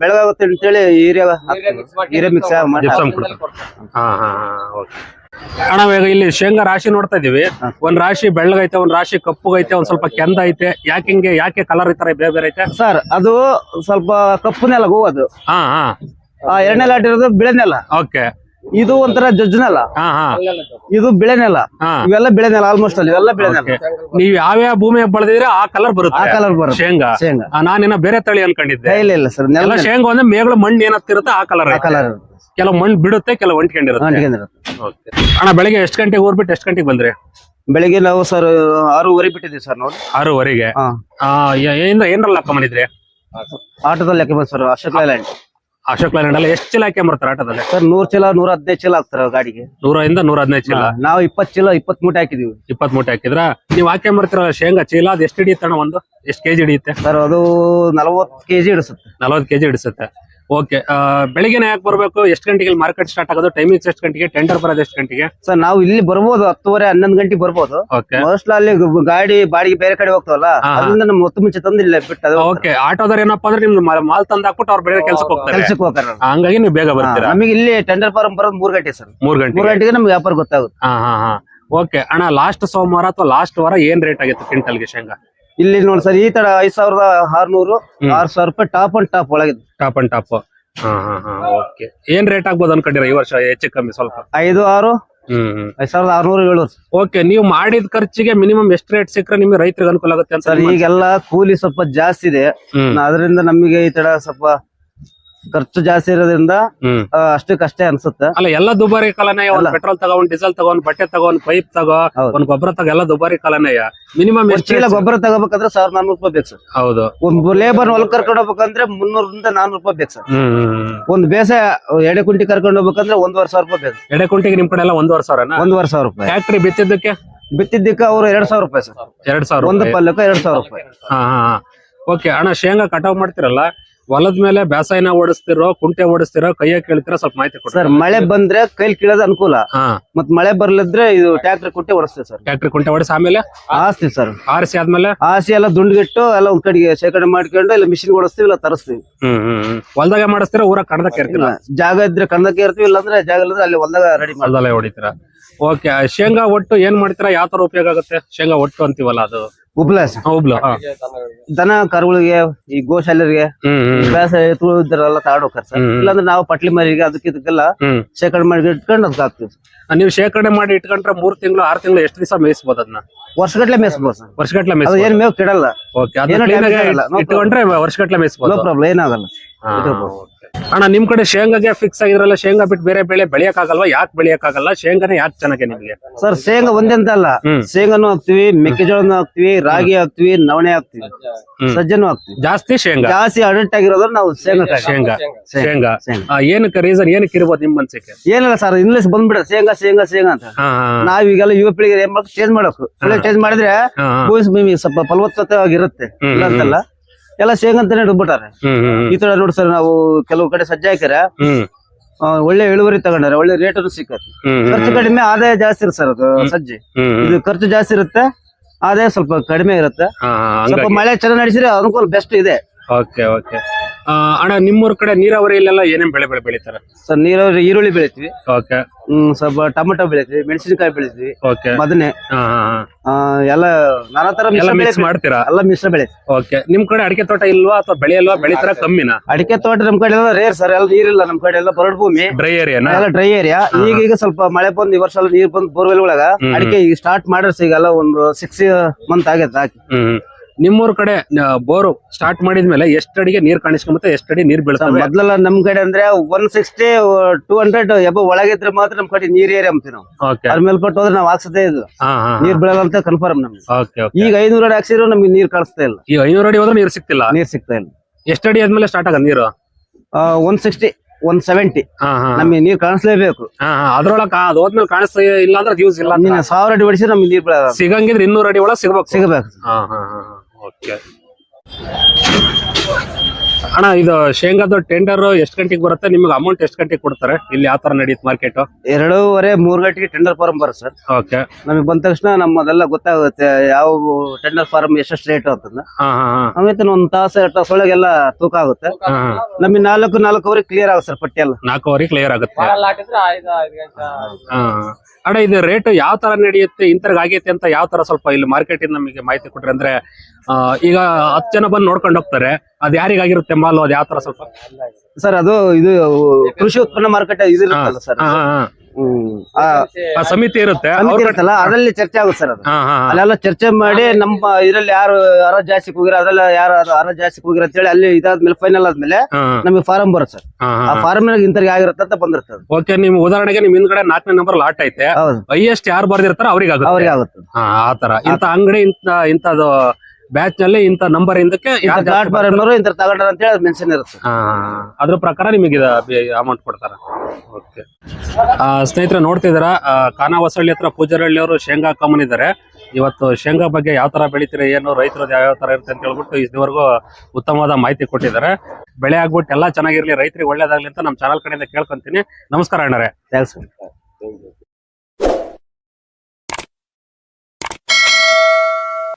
[SPEAKER 2] ಬೆಳಗಾಗುತ್ತೆ ಅಂತೇಳಿ ಹೀರೆ ಹೀರೆ ಮಿಕ್ಸ್
[SPEAKER 1] ಕೊಡ್ತಾರೆ. ಹಾ ಹಾ ಹಾ ಓಕೆ. ಅಣ್ಣ ಇವಾಗ ಇಲ್ಲಿ ಶೇಂಗಾ ರಾಶಿ ನೋಡ್ತಾ ಇದೀವಿ. ಒಂದ್ ರಾಶಿ ಬೆಳ್ಳಗೈತೆ ಒಂದ್ ರಾಶಿ ಕಪ್ಪುಗೈತೆ ಒಂದ್ ಸ್ವಲ್ಪ ಕೆಂದ ಐತೆ ಯಾಕೆ ಹಿಂಗೆ ಯಾಕೆ ಕಲರ್ ಈ ತರ ಬೇರೆ ಬೇರೆ ಐತೆ?
[SPEAKER 2] ಸರ್ ಅದು ಸ್ವಲ್ಪ ಕಪ್ಪು ನೆಲ ಹೂ ಅದು
[SPEAKER 1] ಹಾ. ಹಾ
[SPEAKER 2] ಆ ಎರಡನೇ ಲಾಟ್ ಇರೋದು ಬಿಳೆ ನೆಲ
[SPEAKER 1] ಓಕೆ.
[SPEAKER 2] ಇದು ಒಂಥರ ಜಜ್ಜು ನೆಲ.
[SPEAKER 1] ಹಾ ಹಾ.
[SPEAKER 2] ಇದು ಬೆಳೆ ನೆಲ. ಇವೆಲ್ಲ ಬೆಳೆ ನೆಲ ಆಲ್ಮೋಸ್ಟ್ ಅಲ್ಲಿ ಇವೆಲ್ಲ ಬೆಳೆ ನೆಲ.
[SPEAKER 1] ಯಾವ ನೀವ್ ಯಾವ್ಯಾವ ಭೂಮಿ ಬೆಳೆದಿದ್ರೆ ಆ ಕಲರ್ ಬರುತ್ತೆ.
[SPEAKER 2] ಆ ಕಲರ್ ಬರುತ್ತೆ.
[SPEAKER 1] ಶೇಂಗಾ.
[SPEAKER 2] ಶೇಂಗಾ.
[SPEAKER 1] ನಾನೇನ ಬೇರೆ ತಳಿ ಅನ್ಕೊಂಡಿದ್ದೆ.
[SPEAKER 2] ಇಲ್ಲ ಇಲ್ಲ ಸರ್ ನೆಲ
[SPEAKER 1] ಎಲ್ಲ ಶೇಂಗಾ ಅಂದ್ರೆ ಮೇಗಳು ಮಣ್ಣು ಏನತ್ತಿರುತ್ತೆ ಆ ಕಲರ್
[SPEAKER 2] ಆ ಕಲರ್
[SPEAKER 1] ಕೆಲವು ಮಣ್ಣು ಬಿಡುತ್ತೆ ಕೆಲವು ಒಂಟ್ಕೊಂಡಿರುತ್ತೆ. ಅಣ್ಣ ಬೆಳಿಗ್ಗೆ ಎಷ್ಟು ಗಂಟೆಗೆ ಹೋಗ್ಬಿಟ್ಟು ಎಷ್ಟು ಗಂಟೆಗೆ ಬಂದ್ರಿ?
[SPEAKER 2] ಬೆಳಿಗ್ಗೆ ನಾವು ಸರ್ ಆರೂವರೆ ಬಿಟ್ಟಿದ್ದೀವಿ ಸರ್ ನೋಡಿ.
[SPEAKER 1] ಆರೂವರೆಗೆ? ಏನ್ರ ಲೆಕ್ಕ ಮಾಡಿದ್ರಿ?
[SPEAKER 2] ಆಟೋದಲ್ಲಿ ಲೆಕ್ಕ ಬಂದ್ sir Ashok Leyland
[SPEAKER 1] Ashok Leyland ಅಲ್ಲಿ ಎಷ್ಟು ಚೀಲ ಹಾಕೊಂಬರ್ತಾರೆ ಆಟೋದಲ್ಲಿ?
[SPEAKER 2] ಸರ್ ನೂರ್ ಚೀಲ ನೂರ ಹದಿನೈದು ಚೀಲ ಹಾಕ್ತಾರ ಗಾಡಿಗೆ.
[SPEAKER 1] ನೂರಿಂದ ನೂರ ಹದಿನೈದು ಚೀಲ.
[SPEAKER 2] ನಾವು ಇಪ್ಪತ್ತು ಚೀಲ ಇಪ್ಪತ್ ಮೂಟೆ ಹಾಕಿದೀವಿ.
[SPEAKER 1] ಇಪ್ಪತ್ ಮೂಟೆ ಹಾಕಿದ್ರ? ನೀವ್ ಹಾಕೊಂಬರ್ತೀರ ಶೇಂಗಾ ಚೀಲ? ಅದ್ ಎಷ್ಟು ಹಿಡಿಯುತ್ತಣ್ಣ ಒಂದು? ಎಷ್ಟು ಕೆಜಿ ಹಿಡಿಯುತ್ತೆ?
[SPEAKER 2] ಸರ್ ಅದು ನಲವತ್ತು ಕೆಜಿ ಹಿಡಿಸುತ್ತೆ.
[SPEAKER 1] ನಲವತ್ತು ಕೆಜಿ ಹಿಡಿಸುತ್ತೆ. ಓಕೆ ಬೆಳಿಗ್ಗೆ ಯಾಕೆ ಬರಬೇಕು? ಎಷ್ಟು ಗಂಟೆಗೆ ಮಾರ್ಕೆಟ್ ಸ್ಟಾರ್ಟ್ ಆಗೋದು? ಟೈಮಿಂಗ್ಸ್ ಎಷ್ಟು ಗಂಟೆಗೆ? ಟೆಂಡರ್ ಬರೋದು ಎಷ್ಟು ಗಂಟೆಗೆ?
[SPEAKER 2] ಸರ್ ನಾವು ಇಲ್ಲಿ ಬರ್ಬೋದು ಹತ್ತುವರೆ ಹನ್ನೊಂದು ಗಂಟೆಗೆ ಬರ್ಬೋದು.
[SPEAKER 1] ಓಕೆ
[SPEAKER 2] ಮೋಸ್ಟ್ ಅಲ್ಲಿ ಗಾಡಿ ಬಾಡಿಗೆ ಬೇರೆ ಕಡೆ ಹೋಗ್ತಾವಲ್ಲ. ಅದರಿಂದ ನಮ್ ಹೊತ್ತು ಮುಂಚೆ ತಂದಿಲ್ಲ ಇಲ್ಲೇ ಬಿಟ್ಟು ಅದು
[SPEAKER 1] ಓಕೆ ಆಟೋದವ್ರು ಏನಪ್ಪಾ ಅಂದ್ರೆ ನಿಮ್ದು ಮಾಲ್ ತಂದ್ ಹಾಕ್ಬಿಟ್ಟು ಅವ್ರು ಬೇರೆ ಕೆಲಸಕ್ಕೆ ಹೋಗ್ತಾರೆ.
[SPEAKER 2] ಕೆಲಸಕ್ಕೆ ಹೋಗ್ತಾರೆ
[SPEAKER 1] ಹಂಗಾಗಿ ನೀವು ಬೇಗ ಬರ್ತೀರಾ?
[SPEAKER 2] ನಮಗೆ ಇಲ್ಲಿ ಟೆಂಡರ್ ಫಾರ್ಮ್ ಬರೋದು ಮೂರು ಗಂಟೆ ಸರ್
[SPEAKER 1] ಮೂರು ಗಂಟೆ
[SPEAKER 2] ಮೂರು ಗಂಟೆಗೆ ನಮ್ಗೆ ವ್ಯಾಪಾರ ಗೊತ್ತಾಗುತ್ತೆ.
[SPEAKER 1] ಹಾ ಹಾ ಹಾ. ಓಕೆ ಅಣ್ಣ ಲಾಸ್ಟ್ ಸೋಮವಾರ ಅಥವಾ ಲಾಸ್ಟ್ ವಾರ ಏನ್ ರೇಟ್ ಆಗಿತ್ತು ಕ್ವಿಂಟಲ್ಗೆ ಶೇಂಗಾ?
[SPEAKER 2] ಇಲ್ಲಿ ನೋಡಿ ಸರ್ ಈ ತರ ಐದ್ ಸಾವಿರದ ಆರ್ನೂರು. ಆರ್ ಸಾವಿರ ರೂಪಾಯಿ top and top ಒಳಗಿದೆ.
[SPEAKER 1] Top and top. ಹಾ ಹಾ ಹಾ ಓಕೆ. ಏನ್ ರೇಟ್ ಆಗ್ಬೋದು ಅನ್ಕೊಂಡಿರ ಈ ವರ್ಷ ಹೆಚ್ಚು ಕಮ್ಮಿ ಸ್ವಲ್ಪ?
[SPEAKER 2] ಐದು ಆರು ಐದ್ ಸಾವಿರದ ಆರ್ನೂರು ಏಳ್ನೂರು
[SPEAKER 1] ಓಕೆ ನೀವು ಮಾಡಿದ ಖರ್ಚಿಗೆ ಮಿನಿಮಮ್ ಎಷ್ಟು ರೇಟ್ ಸಿಕ್ಕರೆ ನಿಮ್ಗೆ ರೈತರಿಗೆ ಅನುಕೂಲ ಆಗುತ್ತೆ ಅಂತ
[SPEAKER 2] ಸರ್ ಈಗೆಲ್ಲ ಕೂಲಿ ಸ್ವಲ್ಪ ಜಾಸ್ತಿ ಇದೆ. ಅದರಿಂದ ನಮಗೆ ಈ ತರ ಸ್ವಲ್ಪ ಖರ್ಚು ಜಾಸ್ತಿ ಇರೋದ್ರಿಂದ ಅಷ್ಟಕ್ಕಷ್ಟೇ ಅನ್ಸುತ್ತೆ.
[SPEAKER 1] ಅಲ್ಲ ಎಲ್ಲ ದುಬಾರಿ ಕಾಲನೇ ಒಂದ್. ಪೆಟ್ರೋಲ್ ತಗೊಂಡ್ ಡೀಸೆಲ್ ತಗೊಂಡ್ ಬಟ್ಟೆ ತಗೊಂಡ್ ಪೈಪ್ ತಗೋ. ಒಂದ್ ಗೊಬ್ಬರ ತಗೋ ಎಲ್ಲ ದುಬಾರಿ ಕಾಲನೇ ಮಿನಿಮಮ್
[SPEAKER 2] ಒಂದ್
[SPEAKER 1] ಎಷ್ಟು
[SPEAKER 2] ಚೀಲ ಗೊಬ್ಬರ ತಗೋಬೇಕಂದ್ರೆ ಸಾವಿರದ ನಾನೂರು ರೂಪಾಯಿ ಬೇಕು ಸರ್.
[SPEAKER 1] ಹೌದು.
[SPEAKER 2] ಒಂದ್ ಲೇಬರ್ ಹೊಲ ಕರ್ಕೊಂಡು ಹೋಗ್ಬೇಕಂದ್ರೆ ಮುನ್ನೂರಿಂದ ನಾನೂರು ರೂಪಾಯಿ ಬೇಕು ಸರ್. ಒಂದ್ ಬೇಸಾಯ ಎಡೆ ಕುಂಟಿ ಕರ್ಕೊಂಡು ಹೋಗ್ಬೇಕಂದ್ರೆ ಒಂದೂವರೆ ಸಾವಿರ ರೂಪಾಯಿ ಬೇಕು.
[SPEAKER 1] ಎಡೆ ಕುಂಟಿಗೆ ನಿಮ್ ಕಡೆ ಎಲ್ಲ ಒಂದೂವರೆ ಸಾವಿರ
[SPEAKER 2] ಒಂದೂವರೆ ಸಾವಿರ ರೂಪಾಯಿ.
[SPEAKER 1] ಫ್ಯಾಕ್ಟ್ರಿ ಬಿತ್ತಿದ್ದಕ್ಕೆ?
[SPEAKER 2] ಬಿತ್ತಿದ್ದಕ್ಕೆ ಅವರು ಎರಡ್ ಸಾವಿರ ರೂಪಾಯಿ ಸರ್.
[SPEAKER 1] ಎರಡ್ ಸಾವಿರ
[SPEAKER 2] ಒಂದು ಪಲ್ಯಕ್ಕ ಎರಡ್ ಸಾವಿರ ರೂಪಾಯಿ.
[SPEAKER 1] ಹಾ ಹಾ ಓಕೆ ಅಣ್ಣ ಶೇಂಗಾ ಕಟಾವ್ ಮಾಡ್ತಿರಲ್ಲ? ಹೊಲದ ಮೇಲೆ ಬೇಸಾಯನ ಓಡಿಸ್ತಿರೋ ಕುಂಟೆ ಓಡಿಸ್ತಿರೋ ಕೈಯ ಕೇಳ್ತಿರೋ ಸ್ವಲ್ಪ ಮಾಹಿತಿ ಕೊಡ್ತಾರೆ
[SPEAKER 2] ಸರ್ ಮಳೆ ಬಂದ್ರೆ ಕೈಲಿ ಕೀಳೋದು ಅನುಕೂಲ.
[SPEAKER 1] ಹಾ.
[SPEAKER 2] ಮತ್ ಮಳೆ ಬರ್ಲಿದ್ರೆ ಇದು ಟ್ರ್ಯಾಕ್ಟರ್ ಕುಂಟೆ ಓಡಿಸ್ತೀವಿ ಸರ್.
[SPEAKER 1] ಟ್ರ್ಯಾಕ್ಟರ್ ಕುಂಟೆ ಓಡಿಸಿ ಆಮೇಲೆ?
[SPEAKER 2] ಆಸ್ತಿ ಸರ್.
[SPEAKER 1] ಆರಿಸಿ ಆದ್ಮೇಲೆ?
[SPEAKER 2] ಆಸಿ ಎಲ್ಲ ದುಂಡ್ಗಿಟ್ಟು ಎಲ್ಲ ಒಂದ್ ಕಡೆಗೆ ಶೇಖರಣೆ ಮಾಡ್ಕೊಂಡು ಇಲ್ಲ ಮಿಷಿನ್ ಓಡಿಸ್ತೀವಿ ಇಲ್ಲ ತರಿಸ್ತೀವಿ.
[SPEAKER 1] ಹ್ಮ್ ಹ್ಮ್ ಹ್ಮ್. ಹೊಲ್ದಾಗ ಮಾಡಿಸ್ತೀರಾ ಊರಾಗ ಕಣದಕ್ಕೆ ಇರ್ತೀರ?
[SPEAKER 2] ಜಾಗ ಇದ್ರೆ ಕಣ್ಣಕ್ಕೆ ಇರ್ತೀವಿ ಇಲ್ಲಾಂದ್ರೆ ಜಾಗ ಇಲ್ಲದ್ರೆ ಅಲ್ಲಿ ಹೊಲದಾಗ ರೆಡಿ ಮಾಡಿ
[SPEAKER 1] ಹೊಲ್ದಲ್ಲೇ ಹೊಡಿತೀರಾ? ಓಕೆ ಶೇಂಗಾ ಒಟ್ಟು ಏನ್ ಮಾಡ್ತೀರಾ? ಯಾವ ತರ ಉಪಯೋಗ ಆಗುತ್ತೆ? ಶೇಂಗಾ ಒಟ್ಟು ಅಂತೀವಲ್ಲ ಅದು. ಹಾ.
[SPEAKER 2] ದನ ಕರುಗಳಿಗೆ ಈ
[SPEAKER 1] ಹ್ಮ್
[SPEAKER 2] ಬೇಸಾಯ ತುಳಿದ್ರೆಲ್ಲ ತಗೊಂಡೋಗ್ತಾರೆ ಸರ್. ಇಲ್ಲಾಂದ್ರೆ ನಾವು ಪಟ್ಲಿ ಮರಿಗೆ ಅದಕ್ಕೆ ಇದಕ್ಕೆಲ್ಲ
[SPEAKER 1] ಹ್ಮ್.
[SPEAKER 2] ಶೇಖರಣೆ ಮಾಡಿ ಇಟ್ಕೊಂಡು ಅದಕ್ಕೆ ಹಾಕ್ತಿವಿ
[SPEAKER 1] ನೀವು ಶೇಖರಣೆ ಮಾಡಿ ಇಟ್ಕೊಂಡ್ರೆ ಮೂರ್ ತಿಂಗಳು ಆರ್ ತಿಂಗಳು ಎಷ್ಟು ದಿವಸ ಮೇಯಿಸಬಹುದು ಅದನ್ನ?
[SPEAKER 2] ವರ್ಷಗಟ್ಲೆ ಮೇಯಿಸಬಹುದು ಸರ್.
[SPEAKER 1] ವರ್ಷಗಟ್ಲೆ ಮೇಯಿಸಬಹುದು
[SPEAKER 2] ಏನ್ ಮೇವ್ ಕೆಡಲ್ಲ.
[SPEAKER 1] ಓಕೆ. ಇಟ್ಕೊಂಡ್ರೆ ವರ್ಷಗಟ್ಲೆ
[SPEAKER 2] ನೋ
[SPEAKER 1] ಮೇಯಿಸ್ಬೋದು?
[SPEAKER 2] ಪ್ರಾಬ್ಲಮ್ ಏನಾಗಲ್ಲ.
[SPEAKER 1] ಅಣ್ಣ ನಿಮ್ ಕಡೆ ಶೇಂಗಾಗೆ ಫಿಕ್ಸ್ ಆಗಿದ್ರಲ್ಲ ಶೇಂಗಾ ಬಿಟ್ಟು ಬೇರೆ ಬೆಳೆ ಬೆಳೆಯಕ್ಕಾಗಲ್ವಾ? ಯಾಕೆ ಬೆಳೆಯಕ್ಕಾಗಲ್ಲ? ಶೇಂಗಾನೇ ಯಾಕೆ ಚೆನ್ನಾಗಿ ನಿಮ್ಗೆ?
[SPEAKER 2] ಸರ್ ಶೇಂಗಾ ಒಂದೇ ಅಂತ ಅಲ್ಲ. ಶೇಂಗಾನು ಹಾಕ್ತಿವಿ ಮೆಕ್ಕೆಜೋಳನು ಹಾಕ್ತಿವಿ ರಾಗಿ ಹಾಕ್ತಿವಿ ನವಣೆ ಹಾಕ್ತಿವಿ. ಸಜ್ಜನು ಹಾಕ್ತಿವಿ.
[SPEAKER 1] ಜಾಸ್ತಿ ಶೇಂಗಾ?
[SPEAKER 2] ಜಾಸ್ತಿ ಅಡಲ್ಟ್ ಆಗಿರೋದ್ರ ನಾವು ಶೇಂಗಾ
[SPEAKER 1] ಶೇಂಗಾ. ಶೇಂಗಾ. ಏನಕ್ಕೆ ರೀಸನ್ ಏನಕ್ಕೆ ಇರ್ಬೋದು ನಿಮ್ ಮನ್ಸಿಗೆ
[SPEAKER 2] ಏನಿಲ್ಲ ಸರ್ ಇಂಗ್ಲಿಷ್ ಬಂದ್ಬಿಡ ಶೇಂಗಾ ಶೇಂಗಾ ಶೇಂಗಾ ಅಂತ. ನಾವ್ ಈಗೆಲ್ಲ ಯುವ ಪೀಳಿಗೆ ಏನ್ ಮಾಡ್ಬೇಕು? ಚೇಂಜ್ ಮಾಡ್ಬೇಕು ಚೇಂಜ್ ಮಾಡಿದ್ರೆ. ಭೂಮಿ ಸ್ವಲ್ಪ ಫಲವತ್ತತೆ
[SPEAKER 1] ಆಗಿರುತ್ತೆ.
[SPEAKER 2] ಇಲ್ಲ ಅಂತಲ್ಲ ಎಲ್ಲ ಸೇಗಂತಾನೆ
[SPEAKER 1] ಹ್ಮ್
[SPEAKER 2] ಈ ತರ ನೋಡಿ ಸರ್ ನಾವು ಕೆಲವು ಕಡೆ ಸಜ್ಜೆ ಹಾಕ್ಯಾರ. ಒಳ್ಳೆ ಇಳುವರಿ ತಗೊಂಡಾರ ಒಳ್ಳೆ ರೇಟ್ ಸಿಕ್ಕತ್ತೆ ಖರ್ಚು ಕಡಿಮೆ ಆದಾಯ ಜಾಸ್ತಿ ಇರುತ್ತೆ ಸರ್ ಅದು ಸಜ್ಜೆ. ಇದು ಖರ್ಚು ಜಾಸ್ತಿ ಇರುತ್ತೆ ಆದಾಯ ಸ್ವಲ್ಪ ಕಡಿಮೆ ಇರುತ್ತೆ. ಸ್ವಲ್ಪ ಮಳೆ ಚೆನ್ನಾಗಿ ನಡೆಸಿದ್ರೆ ಅನುಕೂಲ ಬೆಸ್ಟ್ ಇದೆ.
[SPEAKER 1] Okay okay. ಅಣ್ಣ ನಿಮ್ಮೂರ್ ಕಡೆ ನೀರಾವರಿಯಲ್ಲೆಲ್ಲ ಏನೇನ್ ಬೆಳೆ ಬೆಳೆ ಬೆಳಿತಾರೆ?
[SPEAKER 2] ಸರ್ ನೀರಾವರಿ ಈರುಳ್ಳಿ ಬೆಳಿತೀವಿ.
[SPEAKER 1] ಓಕೆ.
[SPEAKER 2] ಹ್ಮ್ ಸ್ವಲ್ಪ ಟೊಮೆಟೊ ಬೆಳಿತೀವಿ ಮೆಣಸಿನಕಾಯಿ ಬೆಳಿತೀವಿ
[SPEAKER 1] ಓಕೆ.
[SPEAKER 2] ಆ, ಎಲ್ಲ ನಾನಾ ತರ
[SPEAKER 1] ಎಲ್ಲ
[SPEAKER 2] ಮಿಶ್ರ
[SPEAKER 1] ಮಿಕ್ಸ್ ಮಾಡ್ತೀರಾ?
[SPEAKER 2] ಎಲ್ಲ ಮಿಶ್ರ ಬೆಳೆ
[SPEAKER 1] ಓಕೆ. ನಿಮ್ ಕಡೆ ಅಡಿಕೆ ತೋಟ ಇಲ್ವಾ ಅಥವಾ ಬೆಳೆ ಬೆಳೆಯಲ್ವಾ ಬೆಳಿತಾರ ಕಮ್ಮಿನ?
[SPEAKER 2] ಅಡಿಕೆ ತೋಟ ನಮ್ ಕಡೆ ಎಲ್ಲ ರೇರ್ ಸರ್ ಎಲ್ಲ ನೀರಿಲ್ಲ ನಮ್ ಕಡೆ ಎಲ್ಲ ಬರಡು ಭೂಮಿ.
[SPEAKER 1] ಡ್ರೈ ಏರಿಯಾ
[SPEAKER 2] ಎಲ್ಲ ಡ್ರೈ ಏರಿಯಾ ಈಗ ಈಗ ಸ್ವಲ್ಪ ಮಳೆ ಬಂದ್ ಈ ವರ್ಷ ನೀರ್ ಬಂದ್ ಬೋರ್ವೆಲ್ ಒಳಗ ಅಡಿಕೆ ಈಗ ಸ್ಟಾರ್ಟ್ ಮಾಡಿದ್ರೆ ಈಗ ಒಂದು ಸಿಕ್ಸ್ ಮಂತ್ ಆಗೈತೆ ಹಾಕಿ.
[SPEAKER 1] ಹ್ಮ್. ನಿಮ್ಮೂರ್ ಕಡೆ ಬೋರು ಸ್ಟಾರ್ಟ್ ಮಾಡಿದ್ಮೇಲೆ ಎಷ್ಟ್ ಅಡಿಗೆ ನೀರ್ ಕಾಣಿಸ್ಕೊಂಬತ್ತೆ ಎಷ್ಟ್ ಅಡಿ ನೀರ್ ಬೀಳ್ತಾವೆ
[SPEAKER 2] ಮೊದ್ಲೆಲ್ಲ ನಮ್ ಕಡೆ ಅಂದ್ರೆ one sixty two hundred above ಒಳಗಿದ್ರೆ ಮಾತ್ರ ನಮ್ ಕಡೆ ನೀರ್ ಏರಿ ಅಂತೀವಿ ನಾವು. ಅದ್ರ ಮೇಲ್ಪಟ್ಟು ಹೋದ್ರೆ ನಾವು ಹಾಕ್ಸದೇ
[SPEAKER 1] ಇದು.
[SPEAKER 2] ನೀರ್ ಬೀಳಲ್ಲ ಅಂತ ಕನ್ಫರ್ಮ್ ನಮ್ಗೆ. ಈಗ ಐನೂರ ಅಡಿ ಹಾಕ್ಸಿದ್ರು ನಮ್ಗೆ ನೀರ್ ಕಾಣಿಸ್ತಾ ಇಲ್ಲ.
[SPEAKER 1] ಈ ಐನೂರ ಅಡಿ ಹೋದ್ರೆ ನೀರ್ ಸಿಕ್ತಿಲ್ಲ
[SPEAKER 2] ನೀರ್ ಸಿಗ್ತಾ ಇಲ್ಲ.
[SPEAKER 1] ಎಷ್ಟ್ ಅಡಿ ಆದ್ಮೇಲೆ ಸ್ಟಾರ್ಟ್ ಆಗ ನೀರು?
[SPEAKER 2] ಒನ್ ಸಿಕ್ಸ್ಟಿ ಒನ್ ಸೆವೆಂಟಿ ನಮಗೆ ನೀರ್ ಕಾಣಿಸ್ಲೇಬೇಕು.
[SPEAKER 1] ಅದ್ರೊಳಗ ಅದು ಹೋದ್ಮೇಲೆ ಕಾಣಿಸ್ತಾ ಇಲ್ಲ ಅಂದ್ರೆ ಯೂಸ್ ಇಲ್ಲ
[SPEAKER 2] ಸಾವಿರ ಅಡಿ ಹೊಡಿಸಿ ನಮ್ಗೆ ನೀರ್
[SPEAKER 1] ಸಿಗಂಗಿದ್ರೆ ಇನ್ನೂರ ಅಡಿ ಒಳಗೆ ಸಿಗ್ಬೇಕು.
[SPEAKER 2] ಸಿಗಬೇಕು.
[SPEAKER 1] ಅಣ್ಣ ಇದು ಶೇಂಗಾದ ಟೆಂಡರ್ ಎಷ್ಟ್ ಗಂಟೆಗೆ ಬರುತ್ತೆ? ನಿಮ್ಗೆ ಅಮೌಂಟ್ ಎಷ್ಟ್ ಗಂಟೆಗೆ ಕೊಡ್ತಾರೆ? ಇಲ್ಲಿ ಯಾವ ತರ ನಡೆಯುತ್ತೆ ಮಾರ್ಕೆಟ್
[SPEAKER 2] ಎರಡೂವರೆ ಮೂರ್ ಗಂಟೆಗೆ ಟೆಂಡರ್ ಫಾರ್ಮ್ ಬರುತ್ತೆ ಸರ್.
[SPEAKER 1] ಓಕೆ.
[SPEAKER 2] ನಮಗೆ ಬಂದ ತಕ್ಷಣ ನಮ್ಮದೆಲ್ಲ ಗೊತ್ತಾಗುತ್ತೆ ಯಾವ ಟೆಂಡರ್ ಫಾರ್ಮ್ ಎಷ್ಟೆಷ್ಟು ರೇಟ್ ಅಂತಂದ.
[SPEAKER 1] ಹಾ ಹಾ ಹಾ.
[SPEAKER 2] ಆಮೇಲೆ ಒಂದ್ ತಾಸು ಎರಡು ತಾಸು ಒಳಗೆಲ್ಲ ತೂಕ ಆಗುತ್ತೆ. ನಮಗೆ ನಾಲ್ಕು ನಾಲ್ಕುವರೆ ಕ್ಲಿಯರ್ ಆಗುತ್ತೆ ಸರ್ ಪಟ್ಟಿ ಎಲ್ಲ.
[SPEAKER 1] ನಾಲ್ಕುವರೆ ಕ್ಲಿಯರ್ ಆಗುತ್ತೆ. ಹಾ ಅಣ್ಣ ಇದು ರೇಟ್ ಯಾವ ತರ ನಡೆಯುತ್ತೆ ಇಂತರ್ಗ್ ಆಗೈತೆ ಅಂತ ಯಾವ ತರ ಸ್ವಲ್ಪ ಇಲ್ಲಿ ಮಾರ್ಕೆಟ್ ನಮಗೆ ಮಾಹಿತಿ ಕೊಟ್ರಿ? ಅಂದ್ರೆ ಈಗ ಹತ್ತು ಜನ ಬಂದು ನೋಡ್ಕೊಂಡು ಹೋಗ್ತಾರೆ. ಅದ್ ಯಾರಿಗಾಗಿರುತ್ತೆ ಮಾಲು? ಅದ್ ಯಾವ ತರ ಸ್ವಲ್ಪ?
[SPEAKER 2] ಸರ್ ಅದು ಇದು ಕೃಷಿ ಉತ್ಪನ್ನ ಮಾರುಕಟ್ಟೆ ಇದು ಸರ್
[SPEAKER 1] ಹಾ, ಹಾ, ಹಾ.
[SPEAKER 2] ಹ್ಮ್. ಆ
[SPEAKER 1] ಆ ಸಮಿತಿ ಇರುತ್ತೆ.
[SPEAKER 2] ಅದ್ರಲ್ಲಿ
[SPEAKER 1] ಅವ್ರ
[SPEAKER 2] ಇರುತ್ತಲ್ಲ ಅದರಲ್ಲಿ ಚರ್ಚೆ ಆಗುತ್ತೆ ಸರ್ ಅದು.
[SPEAKER 1] ಹಾ ಹಾ ಹಾ.
[SPEAKER 2] ಅಲ್ಲೆಲ್ಲ ಚರ್ಚೆ ಮಾಡಿ ನಮ್ಮ ಇದ್ರಲ್ಲಿ ಯಾರು ಅರ ಜಾಸ್ತಿ ಹೋಗಿರ ಅದ್ರಲ್ಲಿ ಯಾರು ಅರ ಜಾಸ್ತಿ ಹೋಗಿರ ಅಂತ ಹೇಳಿ ಅಲ್ಲಿ ಇದಾದ್ಮೇಲೆ ಫೈನಲ್ ಆದ್ಮೇಲೆ
[SPEAKER 1] ಹಾ,
[SPEAKER 2] ನಮಗೆ ಫಾರಂ ಬರುತ್ತೆ ಸರ್.
[SPEAKER 1] ಹಾ,
[SPEAKER 2] ಆ
[SPEAKER 1] ಹಾ.
[SPEAKER 2] ಫಾರಂ ಇಂತರ್ಗೆ ಆಗಿರುತ್ತೆ ಅಂತ ಬಂದಿರ್ತದೆ
[SPEAKER 1] ಓಕೆ ನಿಮ್ ಉದಾಹರಣೆಗೆ ನಿಮ್ ಹಿಂದ್ಗಡೆ ನಾಲ್ಕನೇ ನಂಬರ್ ಲಾಟ್ ಐತೆ.
[SPEAKER 2] ಹೌದು.
[SPEAKER 1] ಹೈಯೆಸ್ಟ್ ಯಾರು ಬರ್ದಿರ್ತಾರ ಅವ್ರಿಗೆ ಆಗುತ್ತೆ.
[SPEAKER 2] ಅವ್ರಿಗೆ ಆಗುತ್ತೆ.
[SPEAKER 1] ಹಾ ಆತರ ಇಂತ ಅಂಗಡಿ ಇಂತ ಇಂತದು ಬ್ಯಾಚ್ನಲ್ಲಿ ಇಂತ ನಂಬರ್ ಇಂದಕ್ಕೆ ಯಾರ್ ಜಾಸ್ತಿ
[SPEAKER 2] ಪ್ಲಾಟ್ ಫಾರಂ ಇಂತ ತಗೊಂಡ್ರ ಅಂತ ಹೇಳಿ ಮೆನ್ಷನ್ ಇರುತ್ತೆ.
[SPEAKER 1] ಆ, ಅದ್ರ ಪ್ರಕಾರ ನಿಮಗೆ ಅಮೌಂಟ್ ಕೊಡ್ತಾರ. ಓಕೆ ಸ್ನೇಹಿತರೆ ಖಾನಾ ಖಾನಾವಸಳ್ಳಿ ಹತ್ರ ಪೂಜಾರಳ್ಳಿ ಅವರು ಶೇಂಗಾ ಕಾಮನ್ ಇದ್ದಾರೆ ಇವತ್ತು ಶೇಂಗಾ ಬಗ್ಗೆ ಯಾವ ತರ ಬೆಳಿತೀರ ಏನು ರೈತರದ್ದು ಯಾವ ತರ ಇರುತ್ತೆ ಅಂತ ಹೇಳ್ಬಿಟ್ಟು ಇದುವರೆಗೂ ಉತ್ತಮವಾದ ಮಾಹಿತಿ ಕೊಟ್ಟಿದ್ದಾರೆ. ಬೆಳೆ ಆಗ್ಬಿಟ್ಟು ಎಲ್ಲ ಚೆನ್ನಾಗಿರ್ಲಿ ರೈತರಿಗೆ ಒಳ್ಳೇದಾಗ್ಲಿ ಅಂತ ನಮ್ಮ ಚಾನಲ್ ಕಡೆಯಿಂದ ಕೇಳ್ಕೊಂತೀನಿ. ನಮಸ್ಕಾರ ಅಣ್ಣರೇ.
[SPEAKER 2] ಥ್ಯಾಂಕ್ಸ್